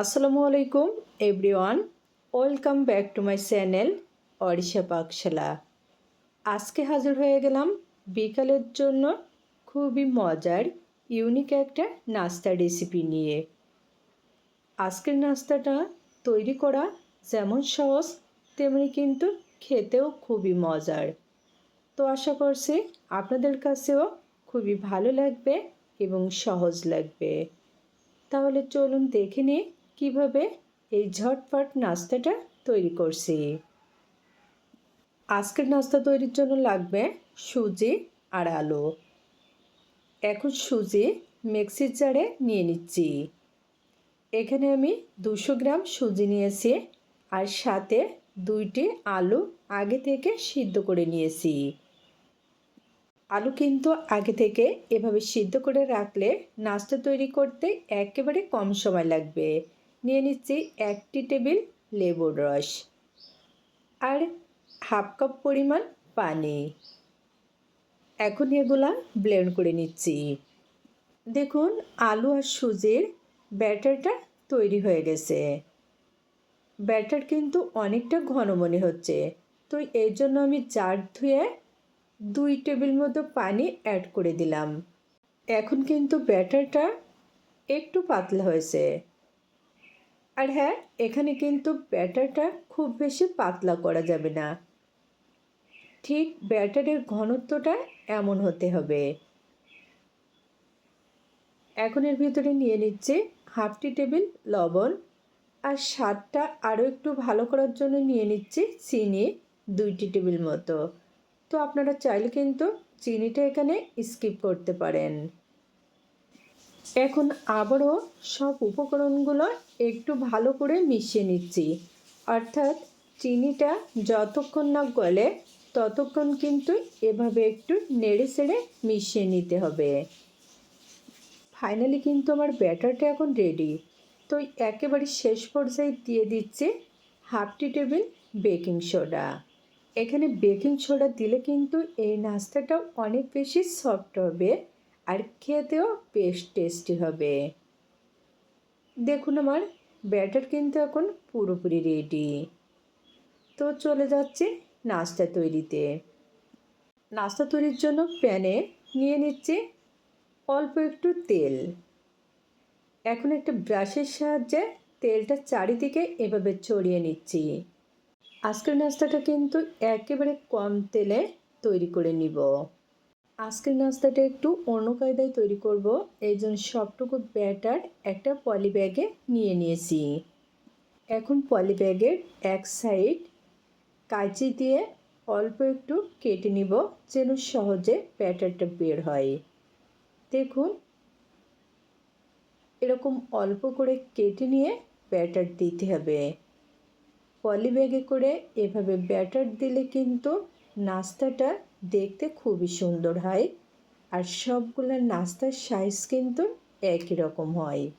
আসসালামু আলাইকুম, everyone. Welcome back to my channel Orisha Pakshala. আজকে হাজির হয়ে গেলাম বিকালের জন্য খুবই মজার ইউনিক একটা নাস্তা রেসিপি নিয়ে। আজকের নাস্তাটা তৈরি করা যেমন সহজ, তেমনি কিন্তু খেতেও খুবই মজার। তো আশা করছি আপনাদের কাছেও খুবই ভালো লাগবে এবং সহজ লাগবে। তাহলে চলুন দেখে নিই কীভাবে এই ঝটপট নাস্তাটা তৈরি করছি? আজকের নাস্তা তৈরির জন্য লাগবে সুজি আর আলু। এখন সুজি মিক্সির জারে নিয়ে নিচ্ছি। এখানে আমি দুশো গ্রাম সুজি নিয়েছি আর সাথে দুইটি আলু আগে থেকে সিদ্ধ করে নিয়েছি। আলু কিন্তু আগে থেকে এভাবে সিদ্ধ করে রাখলে নাস্তা তৈরি করতে একেবারে কম সময় লাগবে। নিয়ে নিচ্ছি একটি টেবিল লেবুর রস আর হাফ কাপ পরিমাণ পানি। এখন এগুলা ব্লেন্ড করে নিচ্ছি। দেখুন, আলু আর সুজির ব্যাটারটা তৈরি হয়ে গেছে। ব্যাটার কিন্তু অনেকটা ঘন মনে হচ্ছে, তো এর জন্য আমি জার ধুয়ে দুই টেবিল মতো পানি অ্যাড করে দিলাম। এখন কিন্তু ব্যাটারটা একটু পাতলা হয়েছে। আর হ্যাঁ এখানে কিন্তু ব্যাটারটা খুব বেশি পাতলা করা যাবে না। ঠিক ব্যাটারের ঘনত্বটা এমন হতে হবে। এখন এর ভিতরে নিয়ে নিচ্ছে হাফ টি টেবিল লবণ আর স্বাদটা আরও একটু ভালো করার জন্য নিয়ে নিচ্ছি চিনি দুইটি টেবিল মতো। তো আপনারা চাইলে কিন্তু চিনিটা এখানে স্কিপ করতে পারেন। এখন আবারও সব উপকরণগুলো একটু ভালো করে মিশিয়ে নিচ্ছি। অর্থাৎ চিনিটা যতক্ষণ না গলে, ততক্ষণ কিন্তু এভাবে একটু নেড়ে সেড়ে মিশিয়ে নিতে হবে। ফাইনালি কিন্তু আমার ব্যাটারটা এখন রেডি তো একেবারে শেষ পর্যায়ে দিয়ে দিচ্ছে half tea table baking soda. এখানে বেকিং সোডা দিলে কিন্তু এই নাস্তাটা অনেক বেশি সফট হবে। আর খেতেও বেশ টেস্টি হবে। দেখুন আমার ব্যাটার কিন্তু এখন পুরোপুরি রেডি তো চলে যাচ্ছে নাস্তা তৈরিতে। নাস্তা তৈরির জন্য প্যানে নিয়ে নিচ্ছে অল্প একটু তেল। এখন একটা ব্রাশের সাহায্যে তেলটা চারিদিকে এভাবে ছড়িয়ে নিচ্ছি। আজকের নাস্তাটা কিন্তু একেবারে কম তেলে তৈরি করে নিব। আজকের নাস্তাটা একটু অন্য কায়দায় তৈরি করব। এই জন্য সবটুকু ব্যাটার একটা পলি ব্যাগে নিয়ে নিয়েছি। এখন পলি ব্যাগের এক সাইড কাঁচি দিয়ে অল্প একটু কেটে নিব যেন সহজে ব্যাটারটা বের হয়। দেখুন, এরকম অল্প করে কেটে নিয়ে ব্যাটার দিতে হবে। পলি ব্যাগে করে এভাবে ব্যাটার দিলে কিন্তু নাস্তাটা দেখতে খুবই সুন্দর হয় আর সবগুলো নাস্তার সাইজ কিন্তু একই রকম হয়।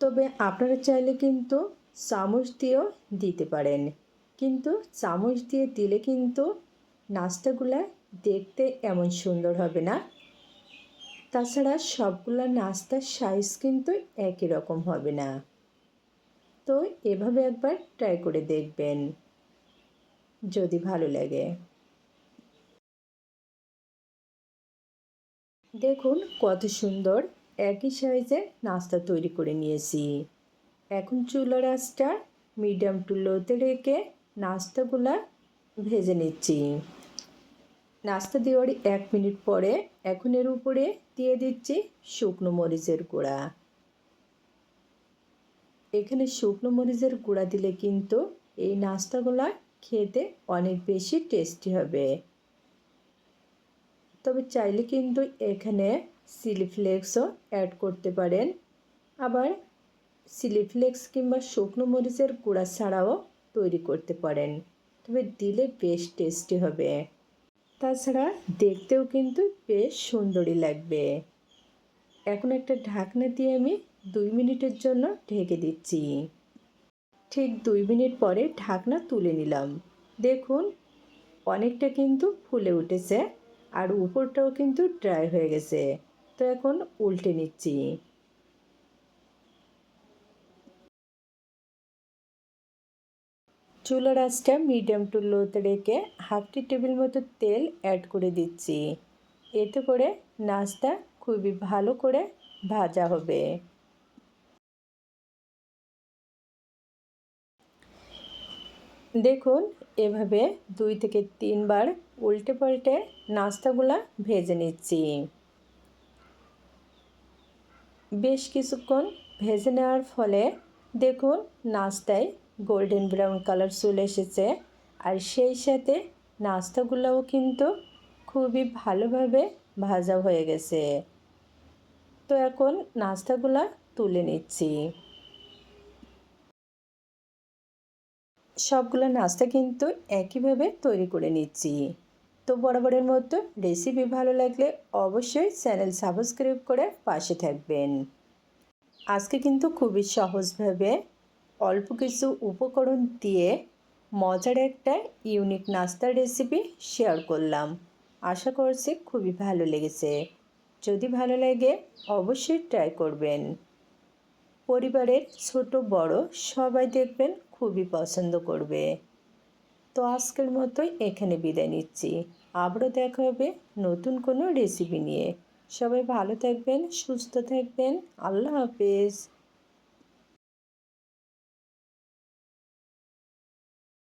তবে আপনারা চাইলে কিন্তু চামচ দিয়েও দিতে পারেন। কিন্তু চামচ দিয়ে দিলে কিন্তু নাস্তাগুলা দেখতে এমন সুন্দর হবে না। তাছাড়া সবগুলো নাস্তার সাইজ কিন্তু একই রকম হবে না। তো এভাবে একবার ট্রাই করে দেখবেন। যদি ভালো লাগে। দেখুন কত সুন্দর একই সাইজে নাস্তা তৈরি করে নিয়েছি। এখন চুলার আঁচটা মিডিয়াম টু লোতে রেখে নাস্তাগুলা ভেজে নিচ্ছি। নাস্তা দেওয়ার এক মিনিট পরে এখন এর উপরে দিয়ে দিচ্ছি শুকনো মরিচের গুঁড়া। এখানে শুকনো মরিচের গুঁড়া দিলে কিন্তু এই নাস্তাগুলা খেতে অনেক বেশি টেস্টি হবে। তবে চাইলে কিন্তু এখানে চিলি ফ্লেক্সও অ্যাড করতে পারেন। আবার চিলি ফ্লেক্স কিংবা শুকনো মরিচের গুঁড়া ছাড়াও তৈরি করতে পারেন। তবে দিলে বেশ টেস্টি হবে। তাছাড়া দেখতেও কিন্তু বেশ সুন্দরই লাগবে। এখন একটা ঢাকনা দিয়ে আমি দুই মিনিটের জন্য ঢেকে দিচ্ছি। ঠিক দুই মিনিট পরে ঢাকনা তুলে নিলাম। দেখুন, অনেকটা কিন্তু ফুলে উঠেছে আর উপরটাও কিন্তু ড্রাই হয়ে গেছে। তো এখন উল্টে নিচ্ছি। চুলা রাসটা মিডিয়াম টু লোতে রেখে হাফ টি টেবিল মতো তেল অ্যাড করে দিচ্ছি। এতে করে নাস্তা খুবই ভালো করে ভাজা হবে। দেখুন, এভাবে দুই থেকে তিনবার উল্টে পাল্টে নাস্তাগুলা ভেজে নিচ্ছি। বেশ কিছুক্ষণ ভেজে নেওয়ার ফলে দেখুন, নাস্তায় গোল্ডেন ব্রাউন কালার চলে এসেছে। আর সেই সাথে নাস্তাগুলোও কিন্তু খুবই ভালোভাবে ভাজা হয়ে গেছে। তো এখন নাস্তাগুলা তুলে নিচ্ছি। সবগুলো নাস্তা কিন্তু একইভাবে তৈরি করে নিচ্ছি। তো বরাবরের মতো রেসিপি ভালো লাগলে অবশ্যই চ্যানেল সাবস্ক্রাইব করে পাশে থাকবেন। আজকে কিন্তু খুবই সহজভাবে অল্প কিছু উপকরণ দিয়ে মজার একটা ইউনিক নাস্তার রেসিপি শেয়ার করলাম। আশা করছি খুবই ভালো লেগেছে। যদি ভালো লাগে অবশ্যই ট্রাই করবেন। পরিবারের ছোট বড় সবাই দেখবেন খুবই পছন্দ করবে। তো আজকের মতোই এখানে বিদায় নিচ্ছি। আবারও দেখা হবে নতুন কোনো রেসিপি নিয়ে। সবাই ভালো থাকবেন, সুস্থ থাকবেন। আল্লাহ হাফেজ।